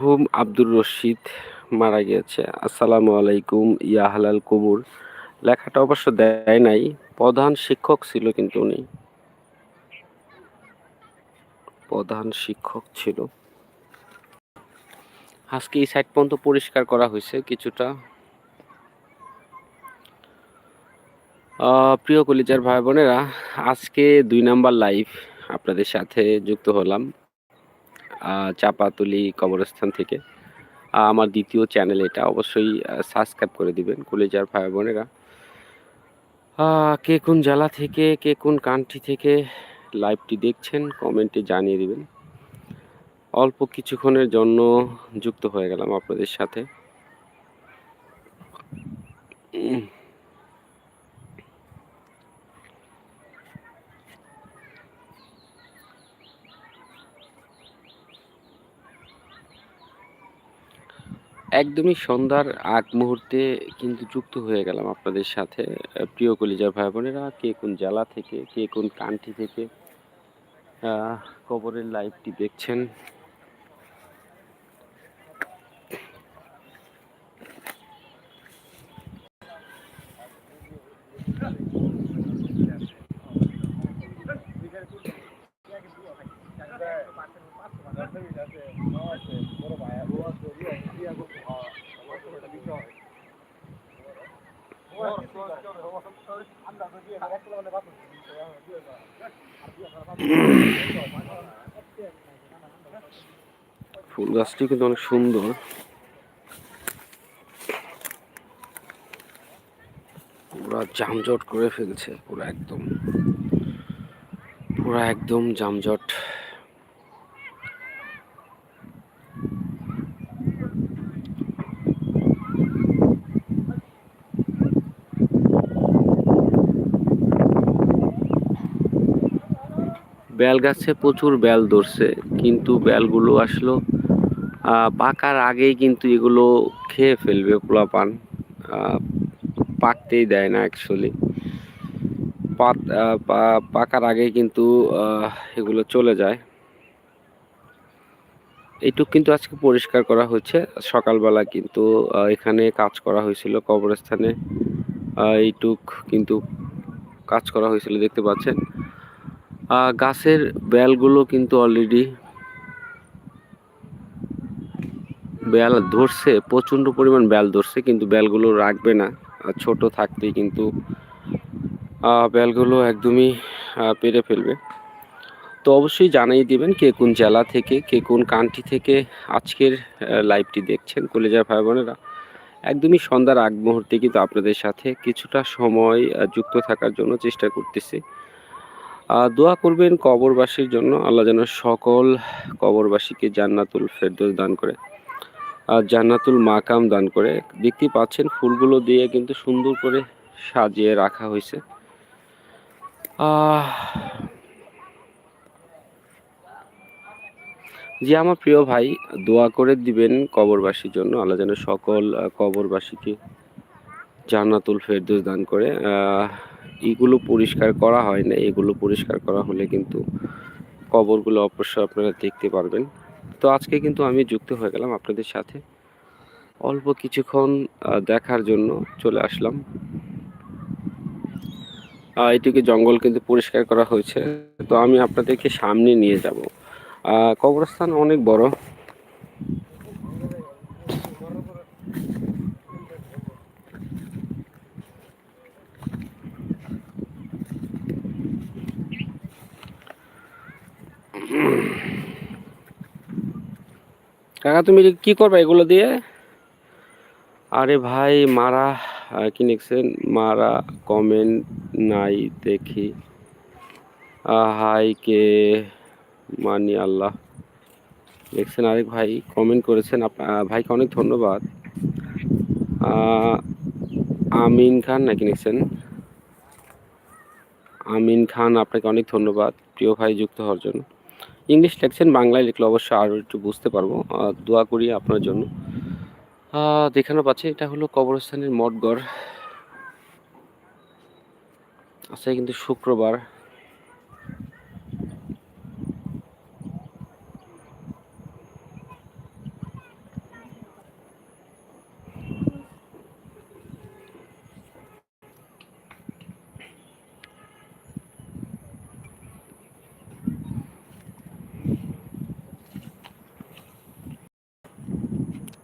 মরহুম আব্দুর রশিদ মারা গিয়েছে। আসসালামু আলাইকুম, ইয়া হালাল কবুর লেখাটা অবশ্য দেয় নাই, প্রধান শিক্ষক ছিল কিন্তু উনি। প্রধান শিক্ষক ছিল। আজকে এই সাইড পর্যন্ত পরিষ্কার করা হয়েছে কিছুটা। প্রিয় কলিজার ভাই বোনেরা আজকে দুই নাম্বার লাইভ আপনাদের সাথে যুক্ত হলাম। চাপাতুলি কবরস্থান থেকে। আমার দ্বিতীয় চ্যানেল এটা। অবশ্যই সাবস্ক্রাইব করে দিবেন, কলেজার ভাই বোনেরা। কে কোন জেলা থেকে, কে কোন কান্ট্রি থেকে লাইভটি দেখছেন কমেন্টে জানিয়ে দিবেন। অল্প কিছুক্ষণের জন্য যুক্ত হয়ে গেলাম আপনাদের সাথে। একদমই সন্ধ্যার আগ মুহূর্তে কিন্তু যুক্ত হয়ে গেলাম আপনাদের সাথে। প্রিয় কলিজার ভাই বোনেরা, কে কোন জেলা থেকে, কে কোন কান্ট্রি থেকে কবরের লাইভটি দেখছেন? গাছটি কিন্তু অনেক সুন্দর। পুরা জামজট করে ফেলছে, পুরো একদম। পুরা একদম জামজট। বেল গাছে প্রচুর বেল ধরছে, কিন্তু বেলগুলো আসলো পাকার আগেই কিন্তু এগুলো খেয়ে ফেলবে পোলাপান। পাকতেই দেয় না অ্যাকচুয়ালি পাত পাকার আগেই কিন্তু এগুলো চলে যায়। এইটুক কিন্তু আজকে পরিষ্কার করা হয়েছে। সকালবেলা কিন্তু এখানে কাজ করা হয়েছিল কবরস্থানে। এইটুক কিন্তু কাজ করা হয়েছিল, দেখতে পাচ্ছেন। গাছের বেলগুলো কিন্তু অলরেডি বেল ধরছে, প্রচণ্ড পরিমাণ বেল ধরছে, কিন্তু বেলগুলো রাখবে না। ছোট থাকতেই কিন্তু বেলগুলো একদমই পেরে ফেলবে। তো অবশ্যই জানাই দিবেন কে কোন জেলা থেকে, কে কোন কান্ট্রি থেকে আজকের লাইভটি দেখছেন কলেজার ভাই বোনেরা। একদমই সন্ধ্যার আগ মুহূর্তে কিন্তু আপনাদের সাথে কিছুটা সময় যুক্ত থাকার জন্য চেষ্টা করতেছি। দোয়া করবেন কবরবাসীর জন্য, আল্লাহ যেন সকল কবরবাসীকে জান্নাতুল ফেরদোস দান করে। জান্নাতুল মাকাম দান করে। দেখতে পাচ্ছেন, ফুলগুলো দিয়ে কিন্তু সুন্দর করে সাজিয়ে রাখা হয়েছে। জি, আমার প্রিয় ভাই, দোয়া করে দিবেন কবরবাসীর জন্য। আল্লাহ যেন সকল কবরবাসীকে জান্নাতুল ফেরদোস দান করে। এগুলো পরিষ্কার করা হয় না এগুলো পরিষ্কার করা হলে কিন্তু কবরগুলো অবশ্যই আপনারা দেখতে পারবেন। তো আজকে কিন্তু আমি যুক্ত হয়ে গেলাম আপনাদের সাথে। অল্প কিছুক্ষণ দেখার জন্য চলে আসলাম। এটিকে জঙ্গল কিন্তু পরিষ্কার করা হয়েছে। তো আমি আপনাদেরকে সামনে নিয়ে যাব। কবরস্থান অনেক বড়। কাকা, তুমি কি করবে এগুলো দিয়ে? আরে ভাই, মারা কি লিখছেন? মারা কমেন্ট নাই দেখি। হাই কে মানি আল্লাহ। লিখছেন আরেক ভাই, কমেন্ট করেছেন ভাইকে অনেক ধন্যবাদ। আমিন খান নাকি লিখছেন? আমিন খান, আপনাকে অনেক ধন্যবাদ। প্রিয় ভাই যুক্ত হওয়ার জন্য। ইংলিশ লিখছেন, বাংলায় লিখলে অবশ্যই আরও একটু বুঝতে পারব। দোয়া করি আপনার জন্য। দেখানো পাচ্ছে এটা হলো কবরস্থানের মঠগড় আচ্ছা কিন্তু শুক্রবার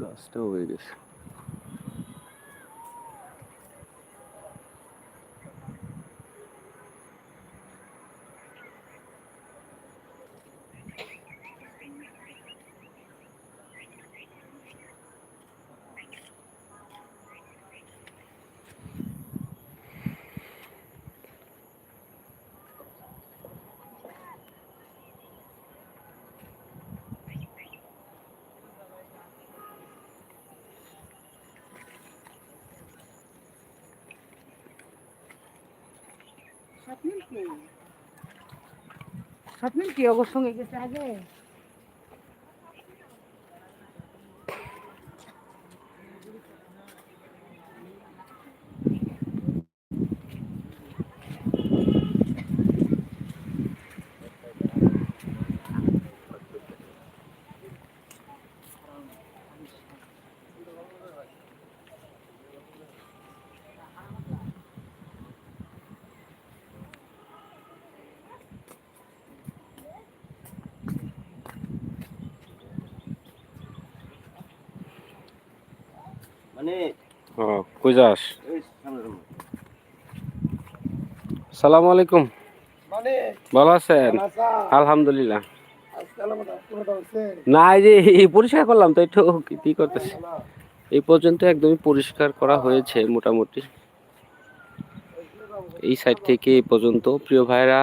লাস্টটাও হয়ে গেছে স্বপ্নিল কি স্বপ্নিল কি অবর সঙ্গে গেছে আগে? ও কই যাস আলাইকুম। মানে ভালো আছেন? আলহামদুলিল্লাহ। না এই যে পরিষ্কার করলাম তো একটু কি করতেছে? এই পর্যন্ত একদমই পরিষ্কার করা হয়েছে মোটামুটি। এই সাইড থেকে এই পর্যন্ত। প্রিয় ভাইরা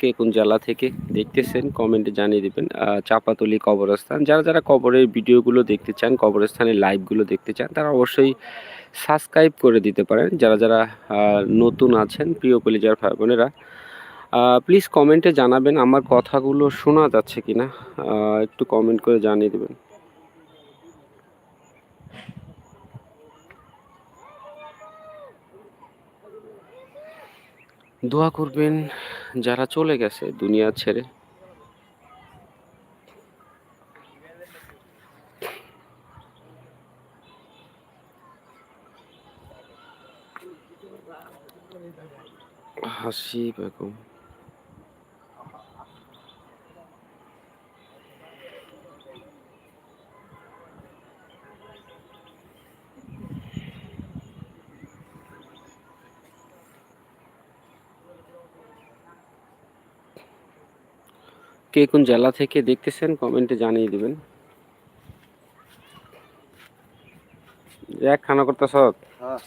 কে কোন জেলা থেকে দেখতেছেন কমেন্টে জানিয়ে দেবেন। চাপাতলি কবরস্থান। যারা যারা কবরের ভিডিওগুলো দেখতে চান, কবরস্থানের লাইভগুলো দেখতে চান, তারা অবশ্যই সাবস্ক্রাইব করে দিতে পারেন। যারা যারা নতুন আছেন, প্রিয় কলিজার ভাই বোনেরা প্লিজ কমেন্টে জানাবেন। আমার কথাগুলো শোনা যাচ্ছে কি না একটু কমেন্ট করে জানিয়ে দেবেন। দোয়া করবেন যারা চলে গেছে দুনিয়া ছেড়ে। হাসি বেগম। কে কোন জেলা থেকে দেখতেছেন কমেন্টে জানিয়ে দিবেন। এক খানা করতেছ? হ্যাঁ।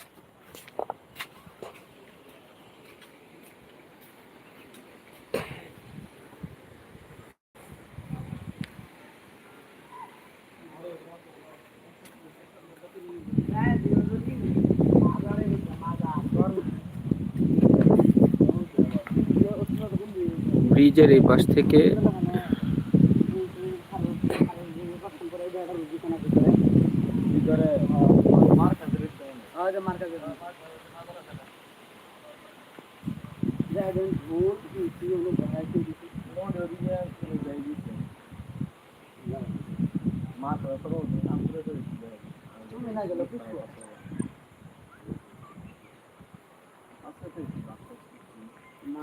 ব্রিজের এই পাশ থেকে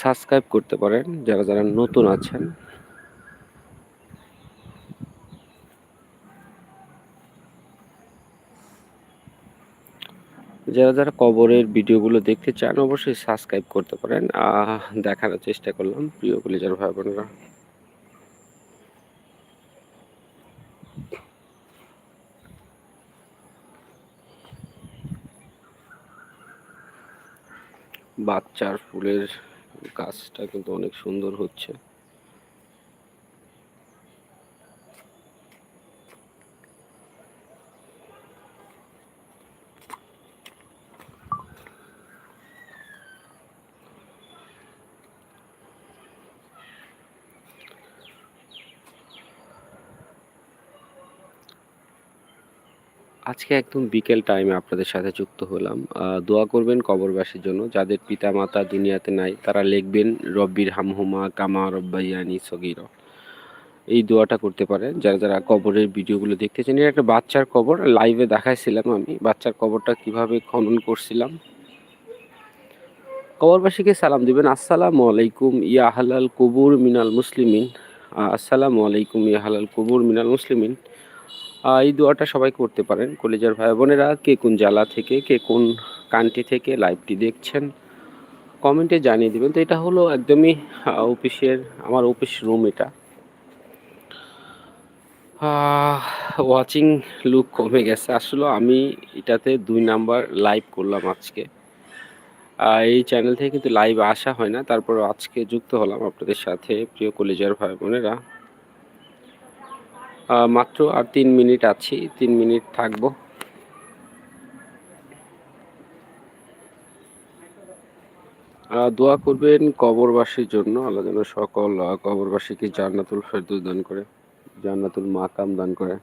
সাবস্ক্রাইব করতে পারেন, যারা যারা নতুন আছেন। যারা যারা কবরের ভিডিওগুলো দেখতে চান, অবশ্যই সাবস্ক্রাইব করতে পারেন। দেখানোর চেষ্টা করলাম, প্রিয় যারা ভাই বোনেরা। বাচ্চার ফুলের গাছটা কিন্তু অনেক সুন্দর হচ্ছে। আজকে একদম বিকেল টাইমে আপনাদের সাথে যুক্ত হলাম। দোয়া করবেন কবরবাসীর জন্য। যাদের পিতা মাতা দুনিয়াতে নাই, তারা লিখবেন, রব্বির হামহুমা কামা রব্বাইয়ানি সগির। এই দোয়াটা করতে পারেন। যারা যারা কবরের ভিডিওগুলো দেখতে চান এটা একটা বাচ্চার কবর। লাইভে দেখাইছিলাম আমি। বাচ্চার কবরটা কীভাবে খনন করছিলাম। কবরবাসীকে সালাম দিবেন। আসসালামু আলাইকুম ইয়া হালাল কুবুর মিনাল মুসলিমিন। আসসালামু আলাইকুম ইয়া হালাল কুবুর মিনাল মুসলিমিন। এই দোয়াটা সবাই করতে পারেন। কলেজের ভাই বোনেরা, কে কোন জেলা থেকে, কে কোন কান্ট্রি থেকে লাইভটি দেখছেন কমেন্টে জানিয়ে দেবেন। তো এটা হলো একদমই অফিসের, আমার অফিস রুম এটা। ওয়াচিং লুক কমে গেছে। আসলে আমি এটাতে দুই নাম্বার লাইভ করলাম আজকে। এই চ্যানেল থেকে কিন্তু লাইভ আসা হয় না। তারপর আজকে যুক্ত হলাম আপনাদের সাথে, প্রিয় কলেজের ভাই বোনেরা। মাত্র আর তিন মিনিট আছি, তিন মিনিট থাকব। দোয়া করবেন কবরবাসীর জন্য, আল্লাহ যেন সকল কবরবাসীকে জান্নাতুল ফেরদৌস দান করে, জান্নাতুল মাকাম দান করে।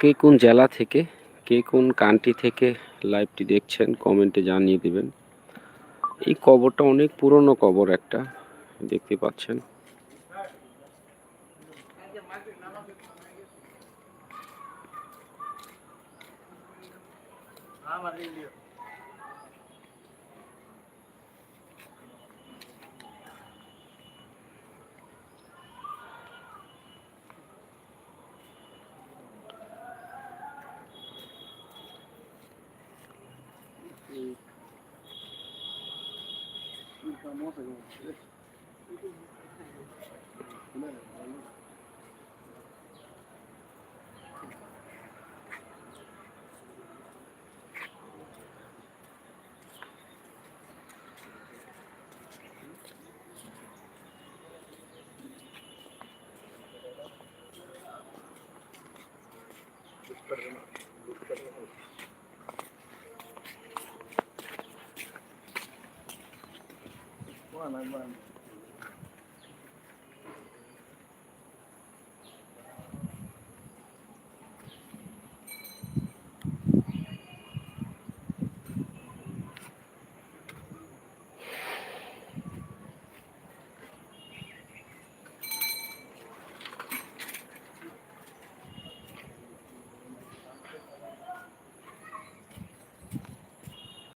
কে কোন জেলা থেকে, কে কোন কান্ট্রি থেকে লাইভটি দেখছেন কমেন্টে জানিয়ে দিবেন। এই কবরটা অনেক পুরনো কবর একটা দেখতে পাচ্ছেন। One, I'm one.